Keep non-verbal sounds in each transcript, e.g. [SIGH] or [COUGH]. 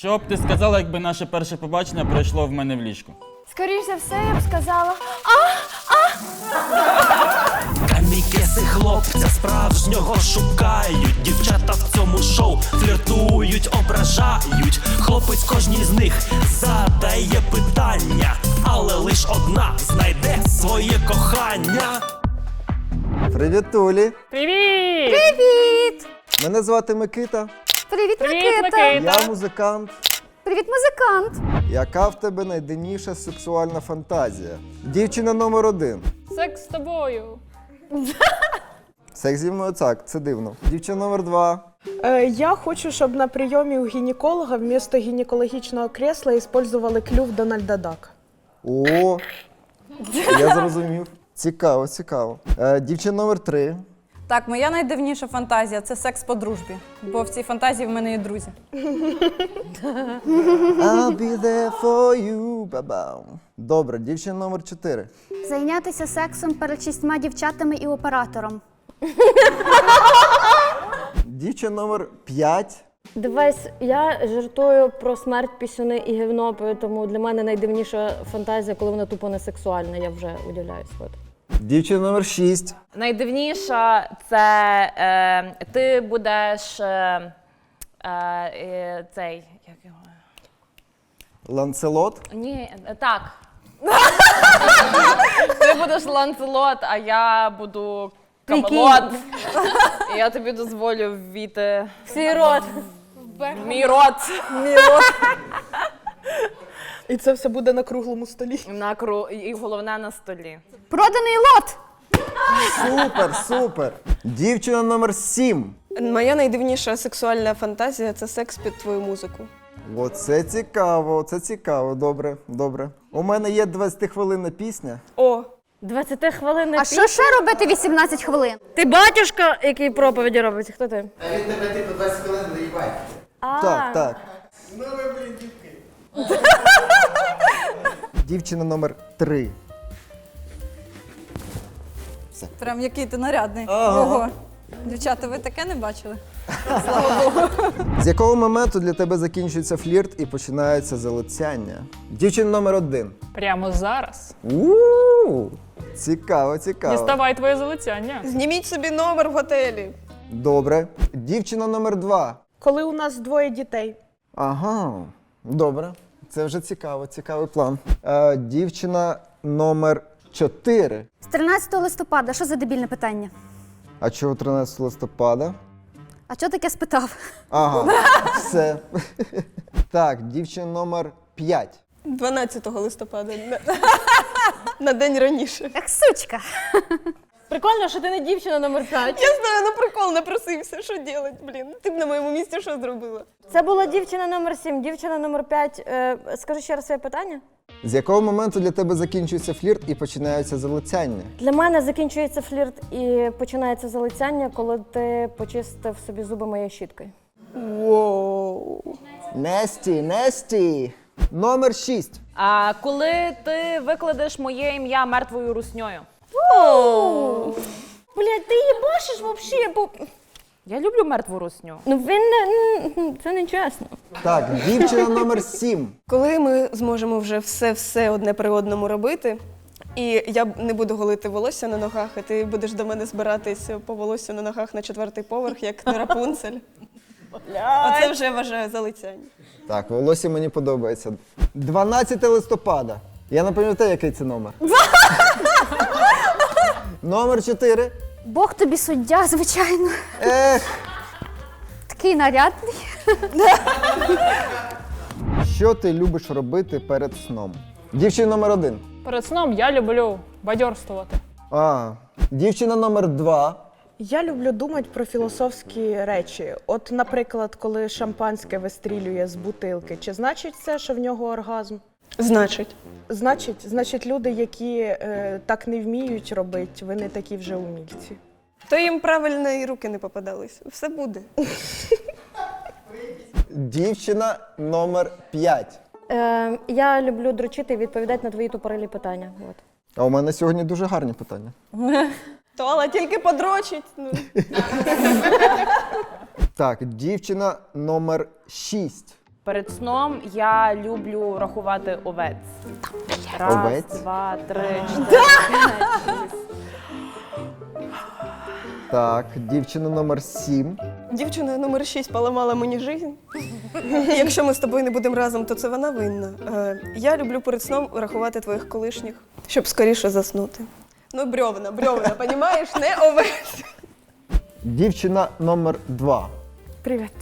Що б ти сказала, якби наше перше побачення пройшло в мене в ліжку? Скоріш за все, я б сказала. Камікеси хлопця справжнього шукають. Дівчата в цьому шоу фліртують, ображають. Хлопець кожній з них задає питання, але лиш одна знайде своє кохання. Привіт, Тулі! Привіт! Привіт! Мене звати Микита. Привіт, Привіт, Микита! Я музикант. Привіт, музикант! Яка в тебе найдивніша сексуальна фантазія? Дівчина номер один. Секс з тобою. Секс зі мною так, це дивно. Дівчина номер два. Е, Я хочу, щоб на прийомі у гінеколога вмісто гінекологічного кресла использовали клюв Дональда Дака. О, я зрозумів. Цікаво, цікаво. Е, дівчина номер три. Так, моя найдивніша фантазія це секс по дружбі. Бо в цій фантазії в мене є друзі. I'll be there for you, бабам. Добре, дівчина номер чотири. Зайнятися сексом перед шістьма дівчатами і оператором. Дівчина номер п'ять. Дивись, я жартую про смерть пісюни і гівно, тому для мене найдивніша фантазія, коли вона тупо не сексуальна, я вже удивляюсь. От. Дівчина номер шість. Найдивніша це е, ти будеш е, е, цей. Як його? Ланцелот. Ні, е, так. ти будеш ланцелот, а я буду камелот. І я тобі дозволю ввійти Свій рот. в мій рот. І це все буде на круглому столі. На кру... І головне на столі. Проданий лот! Супер, супер. Дівчина номер сім. Моя найдивніша сексуальна фантазія це секс під твою музику. Оце цікаво, це цікаво. Добре, добре. У мене є 20-хвилинна пісня. О, 20 хвилин. А що ще робити 18 хвилин? Ти батюшка, який проповіді робить? Хто ти? Він тебе типу 20 хвилин доїбає. А, Так, так. Ну ви, блін, дівки. [LAUGHS] Дівчина номер три. Прям який ти нарядний. Ага. Ого. Дівчата, ви таке не бачили? [LAUGHS] Слава Богу. З якого моменту для тебе закінчується флірт і починається залицяння? Дівчина номер один. Прямо зараз. у Цікаво, цікаво. Діставай твоє залицяння. зніміть собі номер в готелі. Добре. Дівчина номер два. Коли у нас двоє дітей. Ага. Добре. Це вже цікаво, цікавий план. Е, дівчина номер 4. З 13 листопада, що за дебільне питання? А чого 13 листопада? А чого таке спитав? Ага, [LAUGHS] все. [LAUGHS] Так, дівчина номер 5. 12 листопада. На, [LAUGHS] на день раніше. Як сучка. Прикольно, що ти не дівчина номер 5. Я знаю, ну прикол напросився. Що делать, блін? Ти б на моєму місці що зробила? Це була дівчина номер 7, дівчина номер 5. Е, скажи ще раз своє питання. З якого моменту для тебе закінчується флірт і починаються залицяння? Для мене закінчується флірт і починається залицяння, коли ти почистив собі зуби моєю щіткою. Воу. Несті, Несті. Номер 6. А коли ти викладеш моє ім'я мертвою русньою? Блять, ти їбашиш вообще, бо Я люблю мертву русню. ну він не це не чесно. Так, дівчина номер 7. Коли ми зможемо вже все-все одне при одному робити, і я б не буду голити волосся на ногах, а ти будеш до мене збиратись по волосся на ногах на четвертий поверх, як на Рапунцель. Оце вже вважаю залицяння. Так, волосся мені подобається. 12 листопада. Я не пам'ятаю, який це номер. [LAUGHS] номер 4. Бог тобі суддя, звичайно. Ех, Такий нарядний. що ти любиш робити перед сном? Дівчина номер 1. Перед сном я люблю бадьорствувати. А, дівчина номер 2. Я люблю думати про філософські речі. От, наприклад, коли шампанське вистрілює з бутилки, чи значить це, що в нього оргазм? Значить. Значить, значить, люди, які е, так не вміють робити, ви не такі вже умільці. То їм правильно і руки не попадались. Все буде. Дівчина номер 5. Е, я люблю дрочити і відповідати на твої тупорилі питання. От. А у мене сьогодні дуже гарні питання. [LAUGHS] То але тільки подрочить. Ну. Так, дівчина номер 6. Перед сном я люблю рахувати овець. Раз, Овець? два, три, чотири. Так, дівчина номер 7. Дівчина номер 6 поламала мені жизнь. Якщо ми з тобою не будемо разом, то це вона винна. Е, Я люблю перед сном рахувати твоїх колишніх, щоб скоріше заснути. Ну, брьовна, брьовна, понімаєш? Не овець. Дівчина номер 2. Привіт.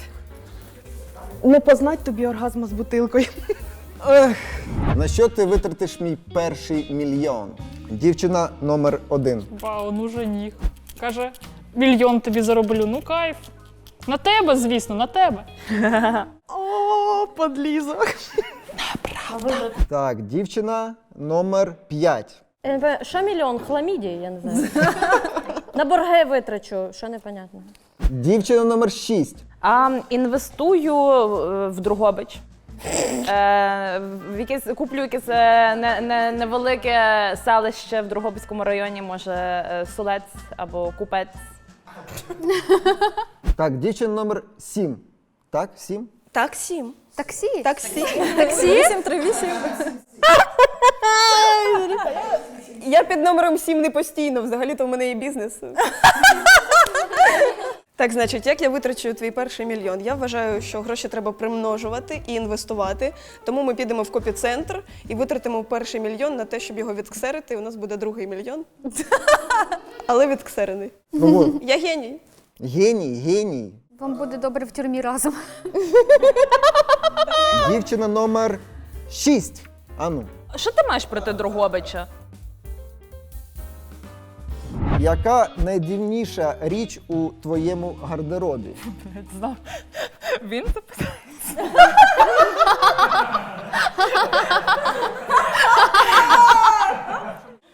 Не познать тобі оргазму з бутилкою. [LAUGHS] На що ти витратиш мій перший мільйон? Дівчина номер 1. Вау, ну жених. Каже, мільйон тобі зароблю. Ну кайф. На тебе, звісно, на тебе. [LAUGHS] О, подлізок. Так, дівчина номер 5. Я не пам'ятаю, Що мільйон? Хламідії, я не знаю. [LAUGHS] На борги витрачу, що непонятно. Дівчина номер 6. А, інвестую е, в Другобич. Е, в якесь, куплю якесь е, не, не, невелике селище в Другобицькому районі, може е, Солець або Купець. Так, дівчина номер 7. Так, 7? Так, сім. Таксі. Так, сім. Таксі? 838. Я під номером 7 не постійно, взагалі-то в мене є бізнес. Так, значить, як я витрачу твій перший мільйон? Я вважаю, що гроші треба примножувати і інвестувати. Тому ми підемо в копіцентр і витратимо перший мільйон на те, щоб його відксерити. І у нас буде другий мільйон. [LAUGHS] Але відксерений. Ну Я геній. геній, геній. Вам буде добре в тюрмі разом. Дівчина номер 6. Ану, Що ти маєш проти Другобича? Яка найдивніша річ у твоєму гардеробі? Він записав.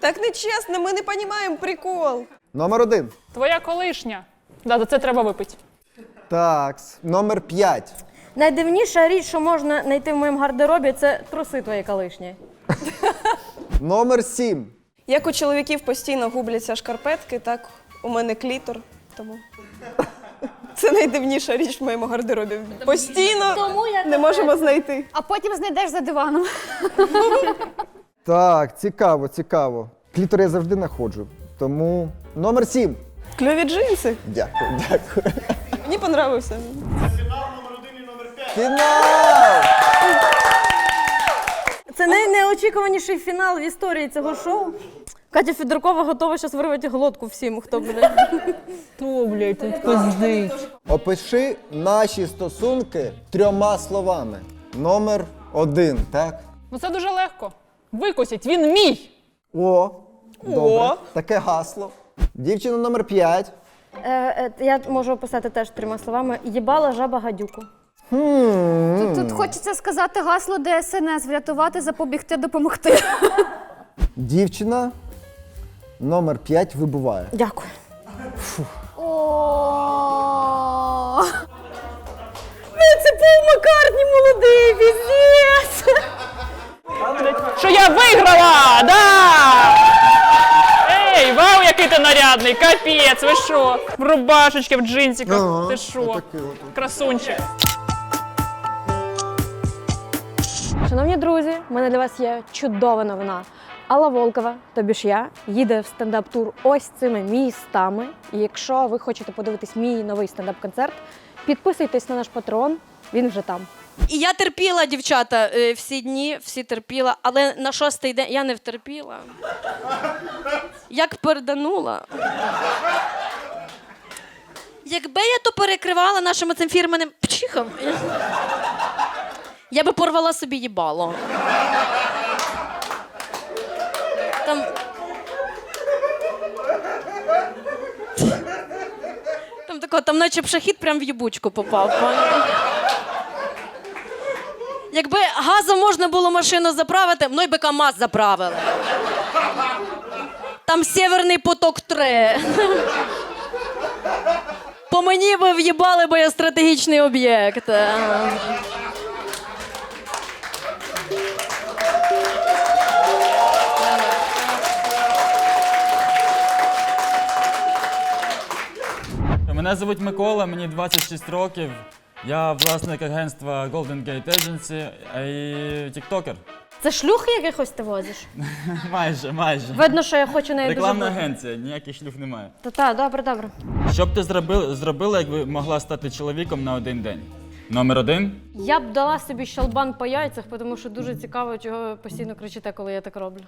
Так нечесно, ми не розуміємо прикол. Номер 1. Твоя колишня. Да, за це треба випити. Так, номер 5. Найдивніша річ, що можна знайти в моєму гардеробі, це труси твої колишні. Номер 7. Як у чоловіків постійно губляться шкарпетки, так у мене клітор. Тому це найдивніша річ в моєму гардеробі. Постійно не можемо знайти. А потім знайдеш за диваном. [LAUGHS] Так, цікаво, цікаво. Клітор я завжди знаходжу. Тому номер 7. Кльові джинси. Дякую, дякую. Мені понравився. Фінал! Це найнеочікуваніший фінал в історії цього шоу. Катя Федоркова готова зараз вирвати глотку всім, хто буде. [LAUGHS] Хто, блядь, тут пиздить? Опиши наші стосунки трьома словами. Номер 1, так? Ну це дуже легко. Викосять, він мій. О, добре. О. Таке гасло. Дівчина номер 5. Е, е, я можу описати теж трьома словами. Їбала жаба гадюку. Тут, тут хочеться сказати гасло ДСНС врятувати, запобігти, допомогти. Дівчина номер 5 вибуває. Дякую. О, Це Пол Маккартні молодий, піздець! Що я виграла! Да! Ей, вау, який ти нарядний! Капець, ви що? В рубашечки, в джинсиках. Ага, ти що? отакий от. Красунчик. Шановні друзі, в мене для вас є чудова новина. Алла Волкова, тобі ж я, їде в стендап-тур ось цими містами. І якщо ви хочете подивитись мій новий стендап-концерт, підписуйтесь на наш патрон, він вже там. І я терпіла, дівчата, е, всі дні, всі терпіла, але на шостий день я не втерпіла. Як переданула. Якби я то перекривала нашим цим фірменним пчихом, я, би порвала собі їбало. Там... Там тако, там наче пшахід прям в їбучку попав. Якби газом можна було машину заправити, мною би КАМАЗ заправили. Там Сєвєрний поток 3. По мені би в'їбали, бо я стратегічний об'єкт. Мене звуть Микола, мені 26 років. Я власник агентства Golden Gate Agency і тіктокер. Це шлюхи якихось ти возиш? [LAUGHS] майже, майже. Видно, що я хочу нею дуже Рекламна бути. агенція, ніяких шлюх немає. Та та, добре, добре. Що б ти зробила, зробила, якби могла стати чоловіком на один день? Номер один. Я б дала собі щелбан по яйцях, тому що дуже цікаво, чого ви постійно кричите, коли я так роблю.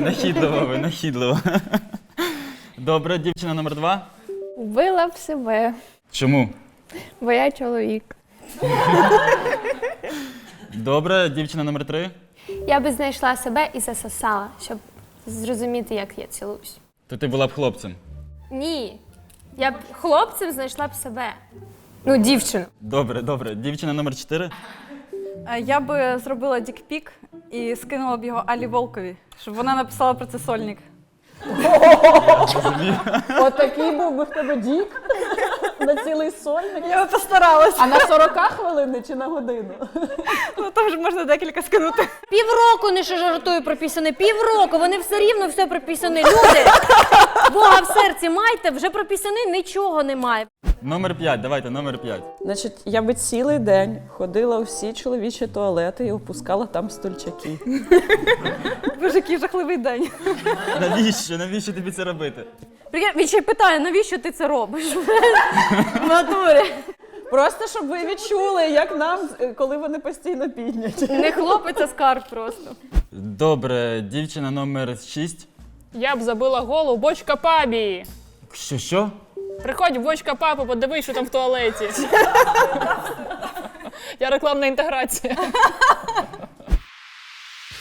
Нахідливо ви, нахідливо. Добре, дівчина номер два. Вбила б себе, Чому? бо я чоловік. Добре, дівчина номер три. Я би знайшла себе і засосала, щоб зрозуміти, як я цілуюсь. То ти була б хлопцем. Ні. Я б хлопцем знайшла б себе. Ну, дівчину. Добре, добре. Дівчина номер чотири. Е, Я би зробила дікпік і скинула б його Алі Волкові, щоб вона написала про це сольник. Отакий був би в тебе дік на цілий сольник. Я би постаралась. А на 40 хвилин чи на годину? Ну там вже можна декілька скинути. Півроку не ще жартую про пісюни. Півроку, вони все рівно все про пісюни. Люди, Бога в серці майте, вже про пісюни нічого немає. Номер п'ять, давайте, номер п'ять. Значить, я би цілий день ходила у всі чоловічі туалети і опускала там стульчаки. Який жахливий день. Навіщо? Навіщо тобі це робити? Прикинь, Він ще й питає, навіщо ти це робиш? В натурі. Просто щоб ви відчули, як нам, е, коли вони постійно підняті. Не хлопець, а скарб просто. Добре, дівчина номер шість. Я б забила голову бочка пабі. Що, що? Приходь в бочка папи, подивись, що там в туалеті. Я рекламна інтеграція.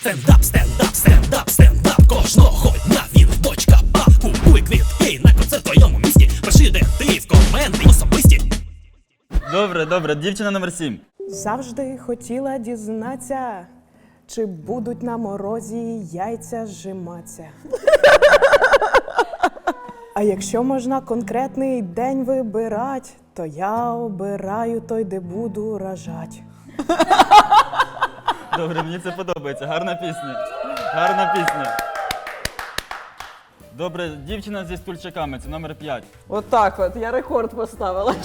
Стендап, стендап, стендап, стендап кожного дня він бочка пап Купуй квітки на концерт в твоєму місті Пиши, де ти в коменти особисті Добре, добре, дівчина номер сім. Завжди хотіла дізнатися, чи будуть на морозі яйця зжиматися. А якщо можна конкретний день вибирати, то я обираю той, де буду рожать. Добре, мені це подобається. Гарна пісня. Гарна пісня. Добре, дівчина зі стульчаками, це номер п'ять. Отак от, я рекорд поставила.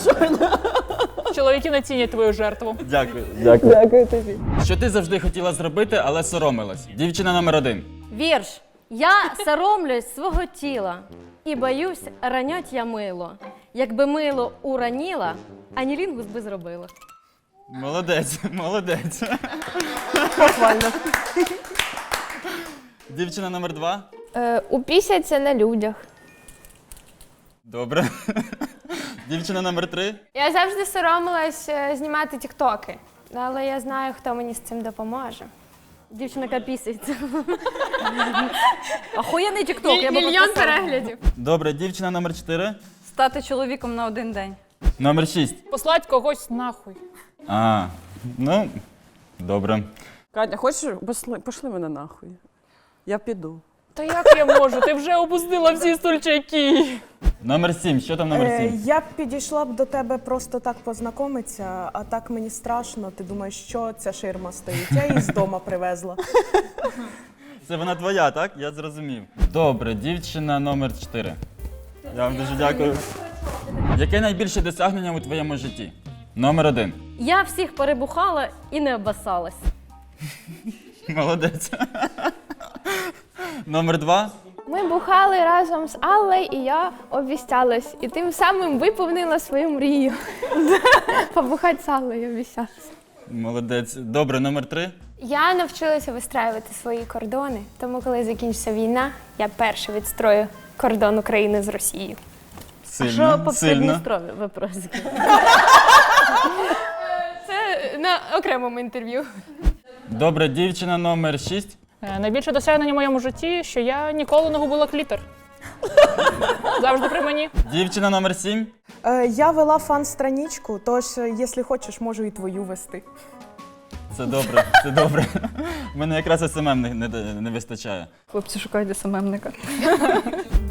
[LAUGHS] Чоловіки не цінять твою жертву. Дякую. Дякую. Дякую тобі. Що ти завжди хотіла зробити, але соромилась? Дівчина номер один. Вірш. Я соромлюсь свого тіла і боюсь, ранять я мило. Якби мило ураніла, анілінгус би зробила. Молодець, [LAUGHS] молодець. Похвально. Дівчина номер два. Е, упісяться на людях. Добре. Дівчина номер три. Я завжди соромилась е, знімати тіктоки, але я знаю, хто мені з цим допоможе. Дівчина капіситься. [LAUGHS] Охуєнний тікток, я би Мільйон підписала. переглядів. Добре, дівчина номер чотири. Стати чоловіком на один день. Номер шість. Послать когось нахуй. А, ну, добре. Катя, хочеш пошли, пошли мене нахуй? Я піду. Та як я можу? Ти вже опустила всі стульчаки. Номер сім. Що там номер Е, сім? я б підійшла б до тебе просто так познайомитися, а так мені страшно. Ти думаєш, що ця ширма стоїть? Я її з дома привезла. Це вона твоя, так? Я зрозумів. Добре, дівчина номер 4. Я вам дуже дякую. Яке найбільше досягнення у твоєму житті? Номер один. Я всіх перебухала і не обасалась. [LAUGHS] Молодець. Номер два. Ми бухали разом з Аллою, і я обіцялась. І тим самим виповнила свою мрію. [LAUGHS] Побухати з Аллою обіцялась. Молодець. Добре, номер три. Я навчилася вистраювати свої кордони, тому коли закінчиться війна, я перша відстрою кордон України з Росією. Сильно. Що по. Придністров'ю вопросики? [LAUGHS] Це на окремому інтерв'ю. Добре, дівчина номер 6. Е, Найбільше досягнення в моєму житті, що я ніколи не губила клітер. [LAUGHS] Завжди при мені. Дівчина номер 7. Е, я вела фан-страничку, тож, е, якщо хочеш, можу і твою вести. Це добре, це добре. У мене якраз СММ не, не, не вистачає. Хлопці шукають СММника.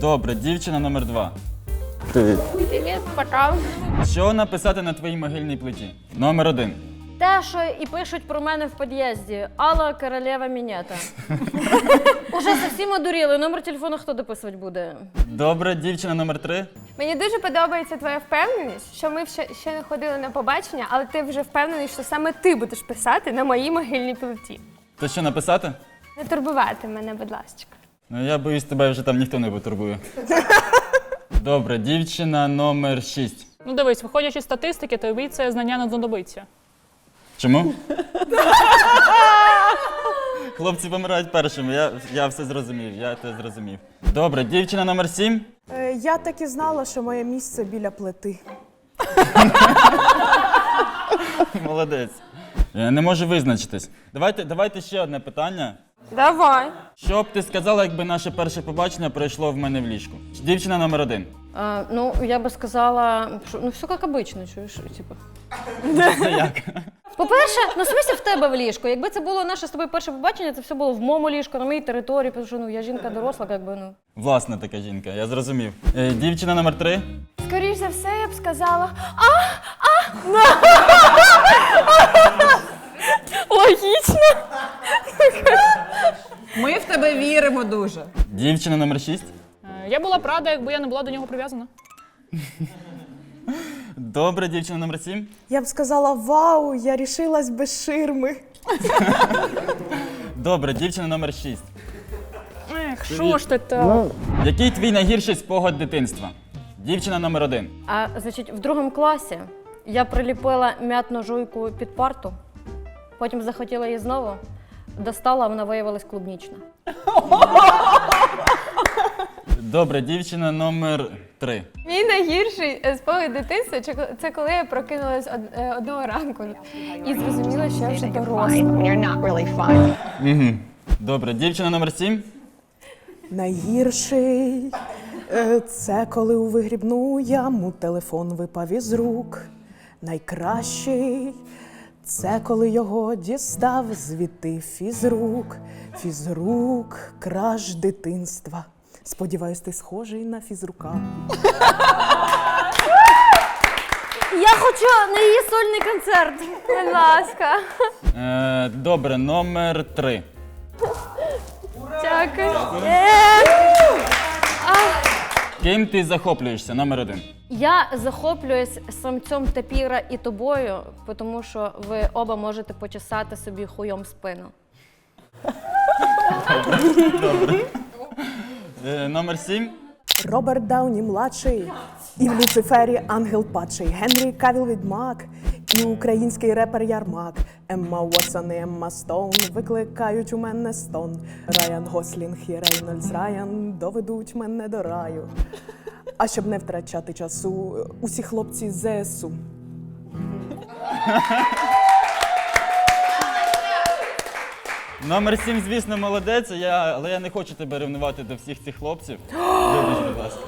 Добре, дівчина номер 2. Привіт, пока. Що написати на твоїй могильній плиті? Номер один. те, що і пишуть про мене в під'їзді. Алла королева мінета. [LAUGHS] Уже зовсім одуріли. Номер телефону хто дописувати буде? Добре, дівчина номер 3. Мені дуже подобається твоя впевненість, що ми ще, ще не ходили на побачення, але ти вже впевнений, що саме ти будеш писати на моїй могильній плиті. То що написати? Не турбувати мене, будь ласка. Ну я боюсь, тебе вже там ніхто не потурбує. [LAUGHS] Добре, дівчина номер 6. Ну дивись, виходячи з статистики, тобі це знання не знадобиться. Чому? [LAUGHS] Хлопці помирають першими, я, я все зрозумів, я це зрозумів. Добре, дівчина номер 7. Е, Я так і знала, що моє місце біля плити. Молодець. Я не можу визначитись. Давайте, давайте ще одне питання. Давай. Що б ти сказала, якби наше перше побачення пройшло в мене в ліжку? Дівчина номер один. А, ну, я би сказала, що ну все як обично, чуєш, типу. Це як? По-перше, ну в смысле в тебе в ліжку. Якби це було наше з тобою перше побачення, це все було в моєму ліжку, на моїй території, тому що ну я жінка доросла, як би ну. Власна така жінка, я зрозумів. Е, дівчина номер три. Скоріш за все, я б сказала. А, а! Логічно. Ми в тебе віримо дуже. Дівчина номер шість. Е, Я була б рада, якби я не була до нього прив'язана. Добре, дівчина номер сім. Я б сказала: Вау, я рішилась без ширми. [LAUGHS] Добре, дівчина номер шість. Ех, що ж ти так? Який твій найгірший спогад дитинства? Дівчина номер один. А значить, в другому класі я приліпила м'ятну жуйку під парту, потім захотіла її знову, достала, а вона виявилась клубнічна. Добре, дівчина номер три. Мій найгірший е, спогад дитинства чи це коли я прокинулась од- е, одного ранку і зрозуміла, що я вже доросла. Угу. Добре, дівчина номер сім. Найгірший е, це коли у вигрібну яму телефон випав із рук. Найкращий це коли його дістав звідти фізрук. Фізрук, краш дитинства. Сподіваюсь, ти схожий на фізрука. Я хочу на її сольний концерт. Будь ласка. Е, добре, номер три. Дякую. Ким ти захоплюєшся? Номер один. Я захоплююсь самцем тапіра і тобою, тому що ви оба можете почесати собі хуйом спину. Е, номер сім. Роберт Дауні младший, і в Люцифері ангел падший, Генрі Кавіл відьмак, і український репер Ярмак, Емма Уотсон і Емма Стоун викликають у мене стон. Райан Гослінг і Рейнольдс Райан доведуть мене до раю. А щоб не втрачати часу, усі хлопці з ЗСУ. Номер сім, звісно, молодець, я, але я не хочу тебе ревнувати до всіх цих хлопців. [GASPS] Вибач, будь ласка.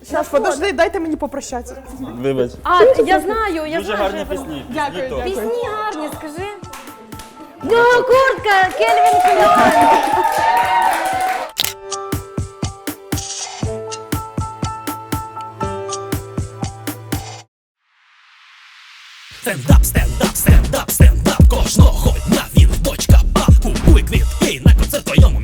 Зараз, подожди, дайте мені попрощатися. Вибач. А, я знаю, я Дуже знаю. гарні що я пісні. Дякую, Пісні топ. Пісні гарні, скажи. Ну, куртка, Кельвін Кльон. Стендап, стендап, стендап, стендап. Кожного дня він пап Купуй квітки на концерт твоєму